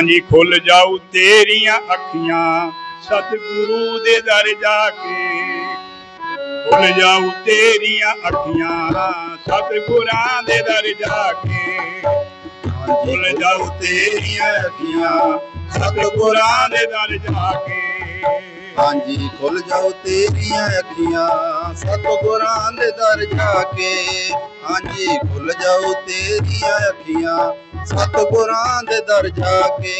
ਹਾਂਜੀ, ਖੁੱਲ ਜਾਊ ਤੇਰੀਆਂ ਅੱਖੀਆਂ। ਸਤਿਗੁਰੂ ਦੇ ਦਰ ਜਾ ਕੇ ਖੁੱਲ ਜਾਊ ਤੇਰੀਆਂ ਅੱਖੀਆਂ ਸਤਿਗੁਰਾਂ ਦੇ ਦਰ ਜਾ ਕੇ ਖੁੱਲ ਜਾਊ ਤੇਰੀਆਂ ਅੱਖੀਆਂ। ਸਤਿਗੁਰਾਂ ਦੇ ਦਰ ਜਾ ਕੇ ਹਾਂਜੀ, ਖੁੱਲ ਜਾਓ ਤੇਰੀਆਂ ਅੱਖੀਆਂ। ਸਤਿਗੁਰਾਂ ਦੇ ਦਰ ਜਾ ਕੇ ਹਾਂਜੀ, ਖੁੱਲ ਜਾਓ ਤੇਰੀਆਂ ਅੱਖੀਆਂ। ਸਤਿਗੁਰਾਂ ਦੇ ਦਰ ਜਾ ਕੇ।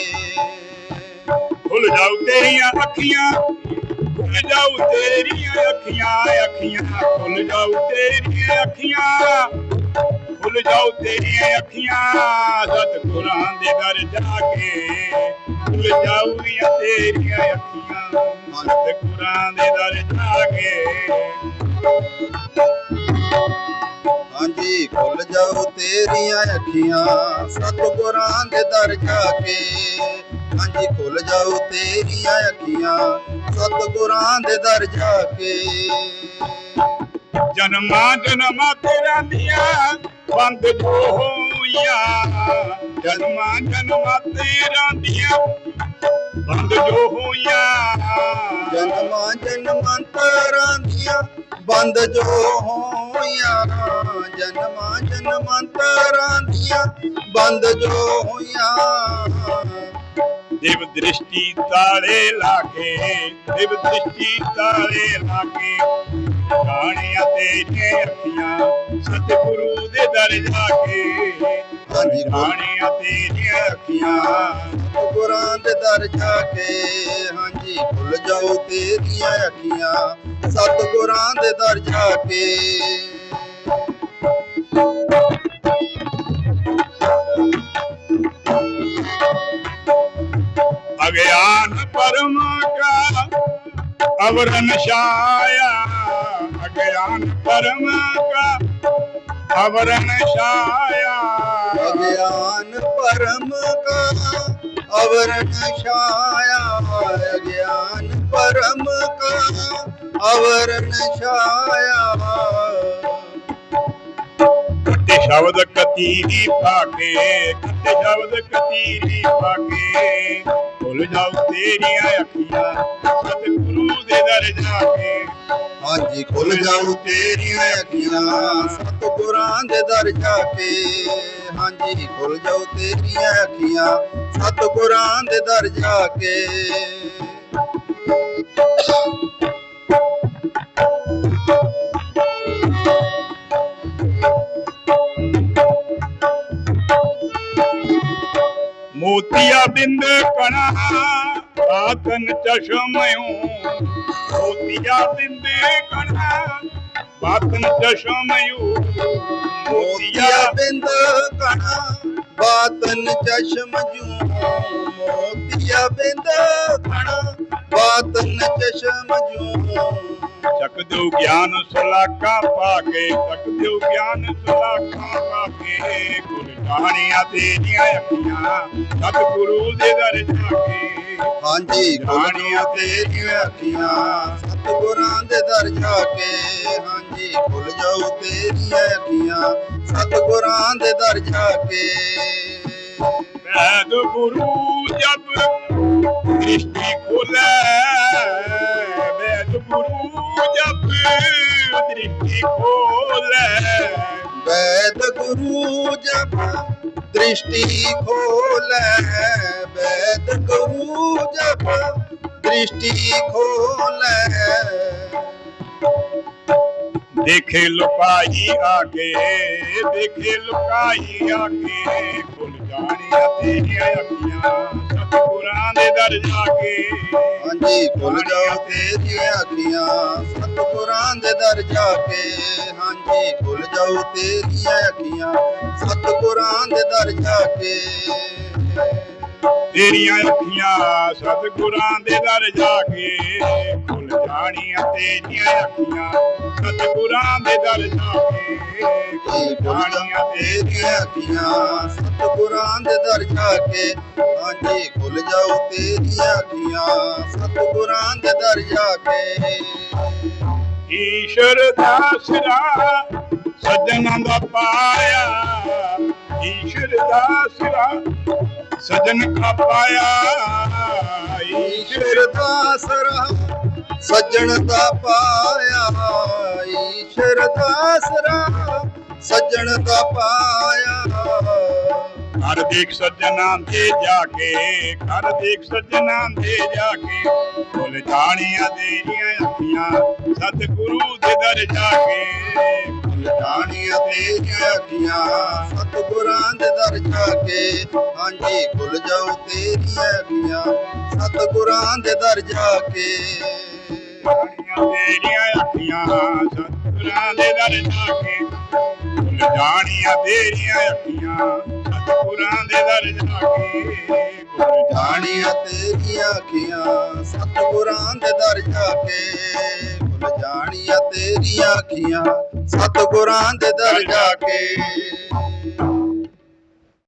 ਖੁੱਲ ਜਾਊ ਤੇਰੀਆਂ ਅੱਖੀਆਂ ਖੁੱਲ ਜਾਊ ਤੇਰੀਆਂ ਅੱਖੀਆਂ ਅੱਖੀਆਂ ਖੁੱਲ ਜਾਊ ਤੇਰੀਆਂ ਅੱਖੀਆਂ। ਖੁੱਲ ਜਾਊ ਤੇਰੀਆਂ ਅੱਖੀਆਂ ਸਤਿਗੁਰਾਂ ਦੇ ਦਰ ਜਾ ਕੇ। ਖੁੱਲ ਜਾਊਗੀਆਂ ਤੇਰੀਆਂ ਅੱਖੀਆਂ ਸਤਿਗੁਰਾਂ ਦੇ ਦਰ ਜਾ ਕੇ। ਹਾਂਜੀ ਖੁੱਲ ਜਾਓ ਤੇਰੀਆਂ ਅੱਖੀਆਂ ਸਤਿਗੁਰਾਂ ਦੇ ਦਰ ਜਾ ਕੇ ਹਾਂਜੀ ਖੁੱਲ ਜਾਓ ਤੇਰੀਆਂ ਅੱਖੀਆਂ ਸਤਿਗੁਰਾਂ ਦੇ ਦਰ ਜਾ ਕੇ ਜਨਮਾਂ ਜਨਮਾਂ ਤੇਰਾ ਦੀਆਂ ਬੰਦ ਜੋ ਹੋਈਆਂ। ਜਨਮਾਂ ਜਨਮਾਂ ਤੇਰਾ ਦੀਆਂ ਬੰਦ ਜੋ ਹੋਈਆਂ। ਜਨਮਾਂ ਜਨਮਾਂਤਰਾਂ ਦੀਆਂ ਬੰਦ ਜੋ ਹੋਈਆਂ ਜਨਮਾਂ ਜਨਮਾਂਤਰਾਂ ਦੀਆਂ, ਬੰਦ ਜੋ ਹੋਈਆਂ। ਦੇਵ ਦ੍ਰਿਸ਼ਟੀ ਤਾਲੇ ਲਾ ਕੇ ਦੇਵ ਦ੍ਰਿਸ਼ਟੀ ਤਾਲੇ ਲਾ ਕੇ। ਗਾਣੀਆਂ ਤੇਰੀਆਂ ਅੱਖੀਆਂ ਸਤਿਗੁਰੂ ਦੇ ਦਰ ਜਾ ਕੇ। ਹਾਂਜੀ ਰਾਣੀਆਂ ਤੇਰੀਆਂ ਅੱਖੀਆਂ। ਗੁਰਾਂ ਦੇ ਦਰ ਜਾ ਕੇ ਹਾਂਜੀ ਭੁੱਲ ਜਾਓ ਤੇਰੀਆਂ ਅੱਖੀਆਂ। ਸਤ ਗੁਰਾਂ ਦੇ ਦਰ ਜਾ ਕੇ। ਅਗਿਆਨ ਪਰਮਾਕਾ ਕਾ ਅਵਰਨ ਛਾਇਆ ਅਗਿਆਨ ਪਰਮਾਕਾ ਕਾ ਅਵਰਨ ਛਾਇਆ ਅਗਿਆਨ ਪਰਮ ਕਾ ਅਵਰਨ ਛਾਇਆ ਅਗਿਆਨ ਪਰਮ ਕਾ ਅਵਰਨ ਛਾਇਆ ਕੱਟੇ ਸ਼ਬਦ ਕਤੀ ਕਤੀਰੀ ਪਾਕੇ ਕੱਟੇ ਸ਼ਬਦ ਕਤੀਰੀ ਪਾਕੇ ਭੁੱਲ ਜਾਉ ਤੇਰੀਆਂ ਅੱਖੀਆਂ, ਸਤਿਗੁਰੂ ਦੇ ਦਰ ਜਾ ਕੇ ਹਾਂਜੀ ਖੁੱਲ ਜਾਊ ਤੇਰੀਆਂ ਅੱਖੀਆਂ ਸਤਿਗੁਰਾਂ ਦੇ ਦਰ ਜਾ ਕੇ ਹਾਂਜੀ, ਖੁੱਲ ਜਾਊ ਤੇਰੀਆਂ ਅੱਖੀਆਂ ਸਤਿਗੁਰਾਂ ਦੇ ਦਰ ਜਾ ਕੇ ਮੋਤੀਆ ਬਿੰਦ ਕਣਾ ਬਾਤਨ ਚਸ਼ਮਿਓ ਮੋਤੀਆ ਬਿੰਦ ਕਣਾ ਬਾਤਨ ਚਸ਼ਮਿਓ ਮੋਤੀਆ ਬਿੰਦ ਕਣਾ ਬਾਤਨ ਚਸ਼ਮ ਜੂ ਮੋਤੀਆ ਬਿੰਦ ਕਣਾ ਬਾਤਨ ਚਸ਼ਮ ਜੂ ਚੱਕ ਦਿਓ ਗਿਆਨ ਸੁਲਾਕਾ ਪਾ ਕੇ ਚੱਕ ਦਿਓ ਗਿਆਨ ਸੁਲਾਕਾ ਪਾ ਕੇ। ਗੁਰ ਕਹਾਣੀਆਂ ਤੇਰੀਆਂ ਅੱਖੀਆਂ ਸਤਿਗੁਰੂ ਦੇ ਦਰ ਜਾ ਕੇ ਹਾਂਜੀ ਕਹਾਣੀਆਂ ਤੇਰੀਆਂ ਅੱਖੀਆਂ ਸਤਿਗੁਰਾਂ ਦੇ ਦਰ ਜਾ ਕੇ ਹਾਂਜੀ ਭੁੱਲ ਜਾਓ ਤੇਰੀਆਂ ਅੱਖੀਆਂ ਸਤਿਗੁਰਾਂ ਦੇ ਦਰ ਜਾ ਕੇ। ਵੈਦ ਗੁਰੂ ਜਬ ਦ੍ਰਿਸ਼ਟੀ ਖੋਲੇ। ਵੈਦ ਗੁਰੂ ਜਬ ਦ੍ਰਿਸ਼ਟੀ ਖੋਲੇ। ਵੈਦ ਗੁਰੂ ਜਪ ਦ੍ਰਿਸ਼ਟੀ ਖੋਲੇ ਵੈਦ ਗੁਰੂ ਜਪ। ਦ੍ਰਿਸ਼ਟੀ ਖੋਲੇ। ਦੇਖੇ ਲੁਕਾਈ ਆਗੇ, ਦੇਖੇ ਲੁਕਾਈ ਆਗੇ। ਖੁੱਲ ਜਾਣੀਆਂ ਤੇਰੀਆਂ ਅੱਖੀਆਂ, ਸਤਿਗੁਰਾਂ ਦੇ ਜਾ ਕੇ ਹਾਂਜੀ, ਭੁੱਲ ਜਾਓ ਤੇਰੀਆਂ ਅੱਖੀਆਂ ਸਤਿਗੁਰਾਂ ਦੇ ਦਰ ਜਾ ਕੇ ਹਾਂਜੀ, ਭੁੱਲ ਜਾਓ ਤੇਰੀਆਂ ਅੱਖੀਆਂ ਸਤਿਗੁਰਾਂ ਦੇ ਦਰ ਜਾ ਕੇ ਤੇਰੀਆਂ ਅੱਖੀਆਂ ਸਤਿਗੁਰਾਂ ਦੇ ਦਰ ਜਾ ਕੇ ਖੁੱਲ ਜਾਣੀਆਂ ਤੇਰੀਆਂ ਅੱਖੀਆਂ। ਸਤਿਗੁਰਾਂ ਦੇ ਦਰ ਜਾ ਕੇ ਖੁੱਲ ਜਾਣੀਆਂ ਤੇਰੀਆਂ ਅੱਖੀਆਂ। ਸਤਿਗੁਰਾਂ ਦੇ ਦਰ ਜਾ ਕੇ ਹਾਂਜੀ ਖੁੱਲ ਜਾਓ ਤੇਰੀਆਂ ਅੱਖੀਆਂ। ਸਤਿਗੁਰਾਂ ਦੇ ਦਰ ਜਾ ਕੇ ਈਸ਼ਰ ਦਾ ਸਿਰਾ ਸੱਜਣਾ ਦਾ ਪਾਇਆ। ਈਸ਼ਰ ਦਾ ਸਿਰਾ ਸਜਣ ਕਾ ਪਾਇਆ ਈਸ਼ਵਰ ਦਾ ਸਰਾ ਸੱਜਣ ਦਾ ਪਾਇਆ। ਈਸ਼ਵਰ ਦਾ ਸਰਾ ਸੱਜਣ ਦਾ ਪਾਇਆ। ਘਰ ਦੇਖ ਸੱਜਣਾ ਦੇ ਜਾ ਕੇ ਘਰ ਦੇਖ ਸੱਜਣਾ ਦੇ ਜਾ ਕੇ ਭੁੱਲ ਜਾਣੀਆਂ ਤੇਰੀਆਂ ਅੱਖੀਆਂ ਸਤਿਗੁਰੂ ਦੇ ਦਰ ਜਾ ਕੇ। ਤੇਰੀਆਂ ਅੱਖੀਆਂ ਸਤਿਗੁਰਾਂ ਦੇ ਦਰ ਜਾ ਕੇ ਹਾਂਜੀ ਖੁੱਲ ਜਾਓ ਤੇਰੀਆਂ ਅੱਖੀਆਂ ਸਤਿਗੁਰਾਂ ਦੇ ਦਰ ਜਾ ਕੇ ਤੇਰੀਆਂ ਅੱਖੀਆਂ ਸਤਿਗੁਰਾਂ ਦੇ ਦਰ ਜਾ ਕੇ ਭੁੱਲ ਜਾਣੀਆਂ ਤੇਰੀਆਂ ਅੱਖੀਆਂ ਸਤਿਗੁਰਾਂ ਦੇ ਦਰ ਜਾ ਕੇ ਭੁੱਲ ਜਾਣੀਆਂ ਤੇਰੀਆਂ ਅੱਖੀਆਂ ਸਤਿਗੁਰਾਂ ਦੇ ਦਰ ਜਾ ਕੇ ਜਾਣੀਆਂ ਤੇਰੀਆਂ ਅੱਖੀਆਂ ਸਤਿਗੁਰਾਂ ਦੇ ਦਰ ਜਾ ਕੇ।